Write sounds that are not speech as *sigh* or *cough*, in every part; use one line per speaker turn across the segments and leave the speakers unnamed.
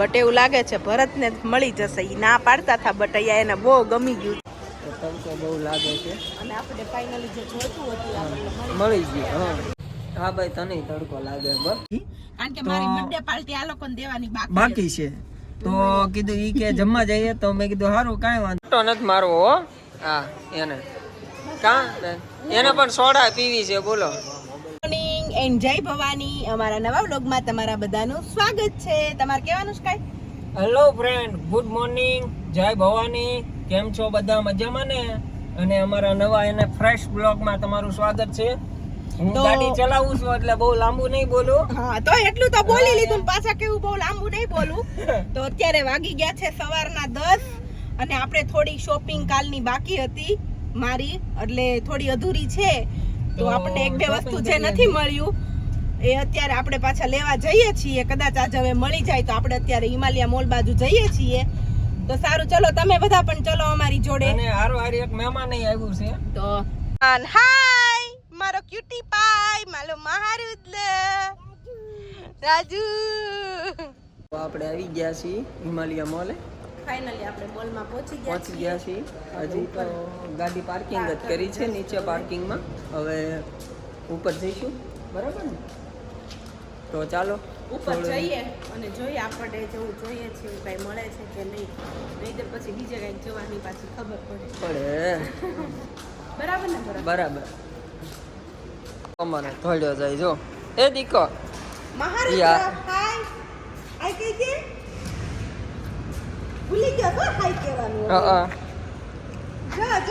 But એવું લાગે છે ભરતને મળી જશે. ઈ ના પાડતા હતા બટ અહીંયા એને બહુ ગમી ગયું.
તો તડકો બહુ લાગે છે?
અને આપણે ફાઇનલી જે જોતું હતું
મળી ગયું. હા. હા ભાઈ તને તડકો લાગે બસ.
કારણ કે મારી બર્થડે પાર્ટી આ લોકોને દેવાની બાકી
બાકી છે. તો કીધું ઈ કે જમવા જઈએ તો મેં કીધું સારું કાંઈ વાંધો નથી મારવો હો. હા એને. કા? એને પણ સોડા પીવી છે બોલો.
એન્ડ જય ભવાની અમારા નવા વ્લોગમાં તમારા બધાનું સ્વાગત છે. તમારે કહેવાનું છે કાંઈ?
હેલો ફ્રેન્ડ ગુડ મોર્નિંગ જય ભવાની કેમ છો બધા? મજામાં ને? અને અમારા નવા એને ફ્રેશ બ્લોગમાં તમારું સ્વાગત છે. હું ગાડી ચલાવું છું એટલે બહુ લાંબુ નહીં બોલું.
હા તો એટલું તો બોલી લીધું પાછા કેવું બહુ લાંબુ નહીં બોલું. *laughs* તો અત્યારે વાગી ગયા છે સવારના દસ અને આપણે થોડી શોપિંગ કાલની બાકી હતી મારી એટલે થોડી અધૂરી છે. તો આપણને એક બે વસ્તુ જે નથી મળ્યું એ અત્યારે આપણે પાછા લેવા જઈએ છીએ. કદાચ આજે હવે મળી જાય તો આપણે અત્યારે હિમાલયા મોલ બાજુ જઈએ છીએ. તો સારું ચલો તમે બધા પણ ચલો અમારી જોડે.
અને હારો હારી એક મહેમાન અહીં આવ્યું છે.
તો હાય મારો ક્યુટી પાય મારો મહારુદ્ર. રાજુ.
તો આપણે આવી ગયા છીએ હિમાલયા મોલે.
ફાઇનલી આપણે મોલમાં પહોંચી
પહોંચી ગયા છીએ. હજી તો ગાડી પાર્કિંગ જ કરી છે નીચે પાર્કિંગમાં હવે ઉપર જઈશું. બરાબર ને? તો ચાલો
ઉપર જઈએ અને જોઈએ આપણને જવું જોઈએ છે કાંઈ મળે છે કે નહીં. નહીં પછી બીજે કાંઈક જવાની પાછી ખબર પડે.
પડે. *laughs*
બરાબર ને બરાબર?
અમારે થોડ્યો જાય જો. એ દીકો. મહારાજ
હાય. આઈ કે? ભૂલી ગયો તો હાય કહેવાનું
હા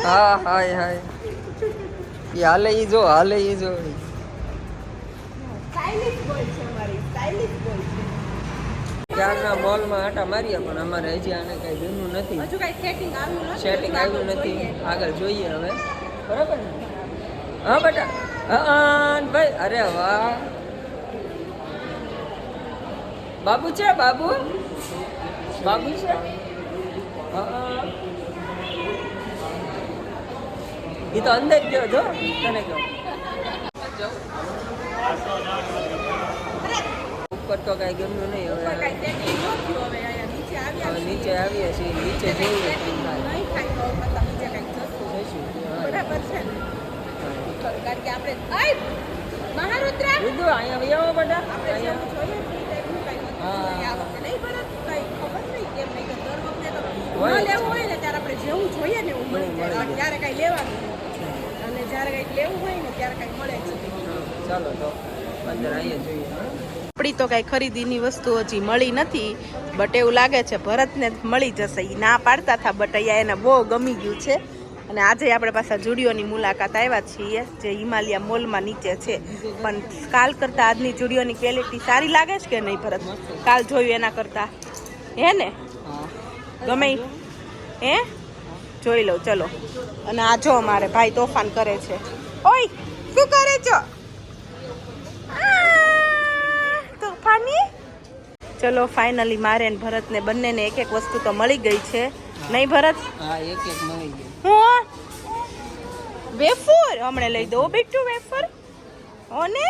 હા. હાય હાય. એ હાલે ઈ જો હાલે ઈ જો.
સ્ટાઇલિશ બોલ છે અમારી સ્ટાઇલિશ બોલ છે.
ત્યારના મોલમાં આટા માર્યા પણ અમારે હજી આને કઈ જૂનું નથી.
હજુ કાંઈ સેટિંગ આવ્યું નથી
સેટિંગ આવ્યું નથી. આગળ જોઈએ હવે. બરાબર ને? હા બેટા. હા ભાઈ અરે વાહ. બાબુ છે બાબુ? બાબુ છે? એ તો અંદર ગયો જો તને કહો ઉપર તો કઈ ગમ્યું નહીં હવે.
નીચે
આવીએ છીએ. નીચે જઈએ. હા.
બરાબર છે? કારણ કે આપણે! મહારુદ્ર!
અહીંયા બધા. આવો હોય.
લેવું હોય ને ત્યારે આપણે જેવું જોઈએ ને એવું મળે. ત્યારે કાંઈ લેવાનું અને જ્યારે કાંઈક લેવું હોય ને ત્યારે કાંઈ મળે છે.
ચાલો તો અંદર આવીએ જોઈએ
આપણી તો કાંઈ ખરીદીની વસ્તુ હજી મળી નથી બટ એવું લાગે છે ભરતને મળી જશે. એ ના પાડતા હતા બટ અહીંયા એને બહુ ગમી ગયું છે. અને આજે આપણે પાછા જુડીઓની મુલાકાત આવ્યા છીએ જે હિમાલયા મોલમાં નીચે છે. પણ કાલ કરતાં આજની જુડીઓની ક્વોલિટી સારી લાગે છે કે નહીં ભરત? કાલ જોયું એના કરતાં. હે ને? ગમે? હે? જોઈ લઉં ચલો. અને આ જો મારે ભાઈ તોફાન કરે છે. ઓય શું કરે છો? તોફાની? ચલો ફાઇનલી મારે ને ભરતને બંનેને એક એક વસ્તુ તો મળી ગઈ છે. નહીં ભરત?
હા એક એક મળી ગયું
હું? વેફર? હમણાં લઈ દો બેટું વેફર. ઓને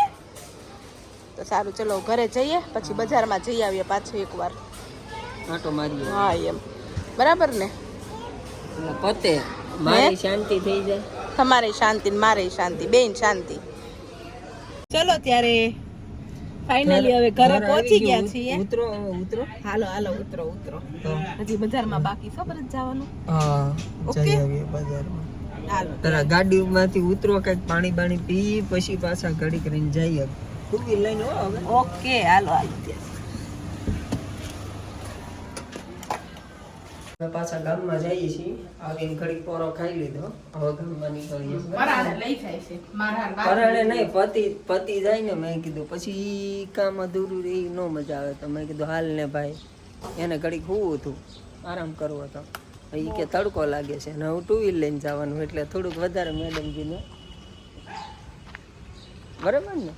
તો સારું ચલો ઘરે જઈએ પછી બજારમાં જઈ આવીએ પાછું એકવાર.
આટો મારીએ.
હા એમ. બરાબર ને?
પતે મારી શાંતિ થઈ જાય.
તમારે શાંતિ ને મારે શાંતિ બેન શાંતિ. ચલો ત્યારે ફાઇનલી હવે ઘરે પહોંચી
ગયા
છીએ.
ઉતરો ઉતરો.
હાલો હાલો ઉતરો ઉતરો. હજી બજારમાં બાકી ખબર જ જવાનું?
હા ઓકે? બજારમાં. તારા ગાડીમાંથી ઉતરો કંઈક પાણી પાણી પી પછી પાછા ઘડી કરીને જઈએ. ટુ વ્હીલ લઈને
ઓકે હાલો હાલો
હવે પાછા ગામમાં જઈએ છીએ. આવીને ઘડી પોરો ખાઈ લીધો. હવે ગામમાં નીકળીએ. પરાણે નહીં પતિ પતિ જાય ને મેં કીધું પછી ઈ કામ અધૂરું રહી ન મજા આવે. તો મેં કીધું હાલ ને ભાઈ. એને ઘડીક હોવું હતું? આરામ કરવો હતો. એ કે તડકો લાગે છે ને હું ટુ વ્હીલ લઈને જવાનું એટલે થોડુંક વધારે મેડમજીને. બરાબર ને?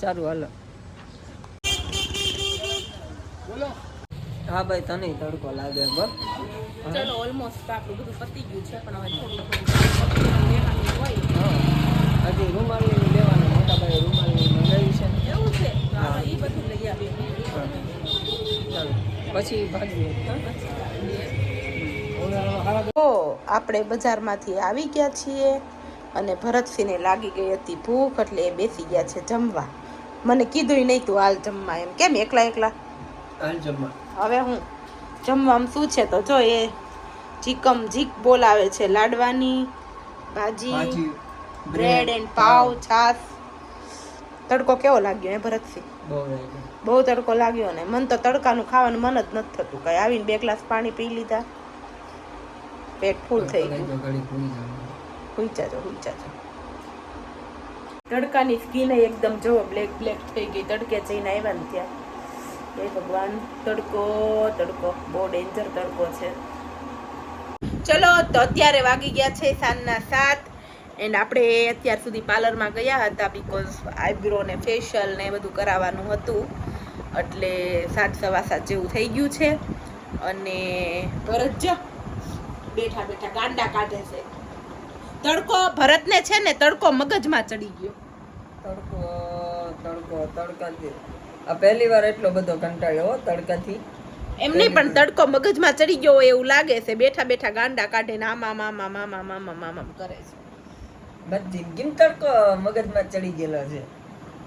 સારું હાલો. હા ભાઈ તને તડકો લાગે બસ
ચલો ઓલમોસ્ટ આપણું બધું પતી ગયું છે પણ હવે થોડું થોડું હોય
હજી રૂમાલ લેવાનું મોટા ભાઈ રૂમાલ મંગાવી છે. ને
એવું છે?
હા.
એ બધું લઈ આવીએ.
પછી ભાગીએ.
તો આપણે બજારમાંથી આવી ગયા છીએ અને ભરતસિંહને લાગી ગઈ હતી ભૂખ એટલે એ બેસી ગયા છે જમવા. મને કીધું નહીં તું હાલ જમવા એમ. કેમ એકલા એકલા?
હાલ જમવા.
હવે હું જમવામાં શું છે તો જો એ ચિકમ જીક બોલાવે છે. લાડવાની ભાજી બ્રેડ એન્ડ પાવ છાસ તડકો કેવો લાગ્યો એ ભરતસિંહ?
બહુ
તડકો લાગ્યો ને. મન તો તડકાનું ખાવાનું મન જ નથી થતું. કઈ આવીને બે ગ્લાસ પાણી પી લીધા. પેટ ફૂલ થઈ ગયું.
તો ઘડીક ઊંઘી જવાનું.
હુંચા જો હુંચા જો તડકાની સ્કીન એકદમ જો બ્લેક બ્લેક થઈ ગઈ. તડકે જઈને આવ્યા ને ત્યાં. એ ભગવાન તડકો તડકો. બહુ ડેન્જર તડકો છે. ચલો, તો અત્યારે વાગી ગયા છે સાંજના સાત. એન્ડ આપણે અત્યાર સુધી પાર્લરમાં ગયા હતા બીકોઝ આઈબ્રો ને ફેશિયલ ને બધું કરાવવાનું હતું. એટલે સાત સવા સાત જેવું થઈ ગયું છે. અને ભરત બેઠા બેઠા ગાંડા કાઢે છે. તડકો, ભરતને છે ને તડકો મગજમાં ચડી ગયો.
તડકો તડકો, તડકાથી. આ પહેલી વાર એટલો બધો કંટાળ્યો તડકાથી.
એમ નહીં પણ તડકો મગજમાં ચડી ગયો હોય એવું લાગે છે. બેઠા બેઠા ગાંડા કાઢીને આમા મામા મામા મામા મામા કરે છે.
બસ જિંદગી તડકો મગજમાં ચડી ગયેલો છે.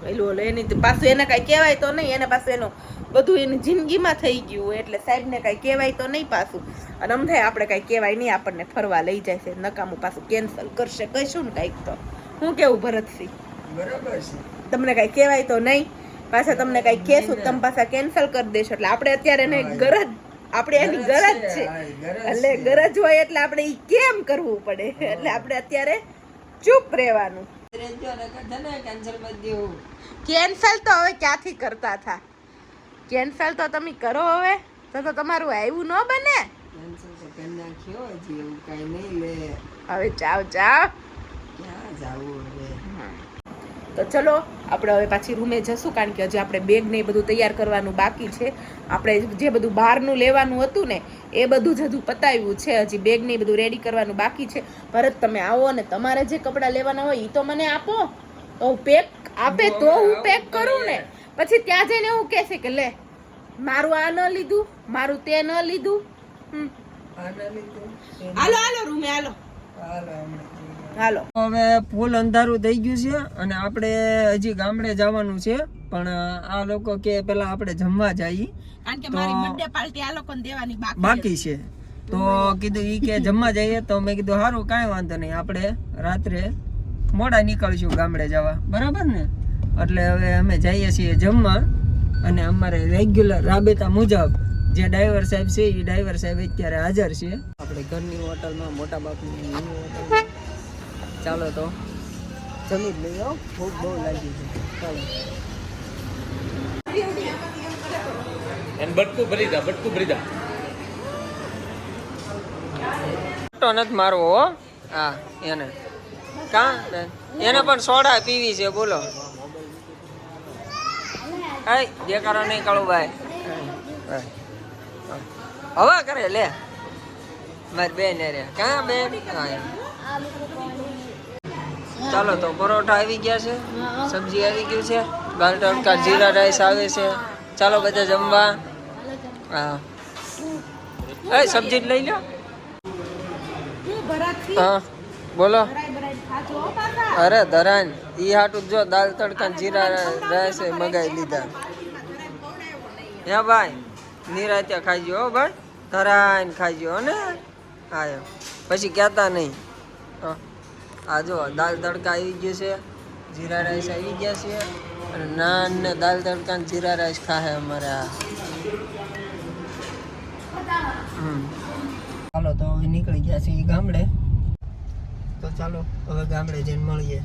પેલું ઓલો એની પાછું એને કાંઈ કહેવાય તો નહીં એને પાસે એનો બધું એની જિંદગીમાં થઈ ગયું એટલે સાહેબને કાંઈ કહેવાય તો નહીં પાછું. અને આમ થાય આપણે કાંઈ કહેવાય નહીં આપણને ફરવા લઈ જાય છે. નકામું પાછું કેન્સલ કરશે કહીશું ને કાંઈક તો. હું કેવું ભરતસિંહ?
બરાબર છે.
તમને કાંઈ કહેવાય તો નહીં? પાછા તમને કઈ કહેશું તમે પાછા કેન્સલ કરી દેશો. એટલે આપણે અત્યારે એને ગરજ આપણે એની ગરજ છે એટલે ગરજ હોય એટલે આપણે એ કેમ કરવું પડે? એટલે આપણે અત્યારે ચૂપ રહેવાનું. કેન્સલ તો હવે ક્યાંથી કરતા હતા? કેન્સલ તો તમે કરો હવે. તો તો તમારું આવ્યું ન બને. હવે જાઓ જાઓ.
ક્યાં જાવું હવે?
તો ચલો આપણે હવે પાછી રૂમે જશું કારણ કે હજી આપણે બેગ ને એ બધું તૈયાર કરવાનું બાકી છે. આપણે જે બધું બહારનું લેવાનું હતું ને એ બધું જ હજુ પતાવ્યું છે. હજી બેગ ને એ બધું રેડી કરવાનું બાકી છે. ભરત તમે આવો અને તમારે જે કપડાં લેવાના હોય એ તો મને આપો. તો હું પેક આપે તો હું પેક કરું ને. પછી ત્યાં જઈને એવું કહેશે કે લે મારું આ ન લીધું મારું તે ન લીધું. હાલો હાલો રૂમે હાલો.
હાલો હમણાં.
હાલો.
હવે ફૂલ અંધારું થઈ ગયું છે અને આપણે હજી ગામડે જવાનું છે પણ આ લોકો કે પેલા આપણે જમવા જઈએ
કારણ કે
મારી
બર્થડે પાર્ટી આ લોકોને દેવાની
બાકી છે. તો કીધું ઈ કે જમવા જઈએ તો મેં કીધું સારું કાંઈ વાંધો નહીં. આપણે રાત્રે મોડા નીકળશું ગામડે જવા. બરાબર ને? એટલે હવે અમે જઈએ છીએ જમવા અને અમારે રેગ્યુલર રાબેતા મુજબ જે ડ્રાઈવર સાહેબ છે એ ડ્રાઈવર સાહેબ અત્યારે હાજર છે. આપણે ઘરની હોટલમાં મોટા બાપની હોટલ ચાલો તો. જમી જ લઈએ ભૂખ બહુ લાગી છે. ચાલો.
એને બટકું ભરી દા બટકું ભરી દા.
નથી મારવો હો. હા એને. કા? એને પણ સોડા પીવી છે બોલો. આય દેખાડો નહીં કાળું ભાઈ હવા કરે લે. મારી બેન રે. કા બેન? હા એમ. ચાલો તો પરોઠા આવી ગયા છે, સબ્જી આવી ગયું છે દાલ તડકા, જીરા રાઈસ આવે છે. ચાલો બધા જમવા. હા. એ સબ્જી લઈ લો. હા, બોલો. અરે ધરાન, ઈ હાટું જો દાલ તડકા જીરા રાઈસ એ મગાઈ લીધા. હે ભાઈ નિરાત્યા ખાઈજો હો ભાઈ. ધરાઈને ખાઈજો ને. હા. પછી કહેતા નહીં. હા. આ જો, દાલ તડકા આવી ગયો છે, જીરા રાઈસ આવી ગયા છે, અને નાન ને દાલ તડકા ને જીરા રાઈસ ખાહે અમારે આ. ચાલો તો નીકળી ગયા છીએ ગામડે. તો ચાલો, હવે ગામડે જઈને મળીએ.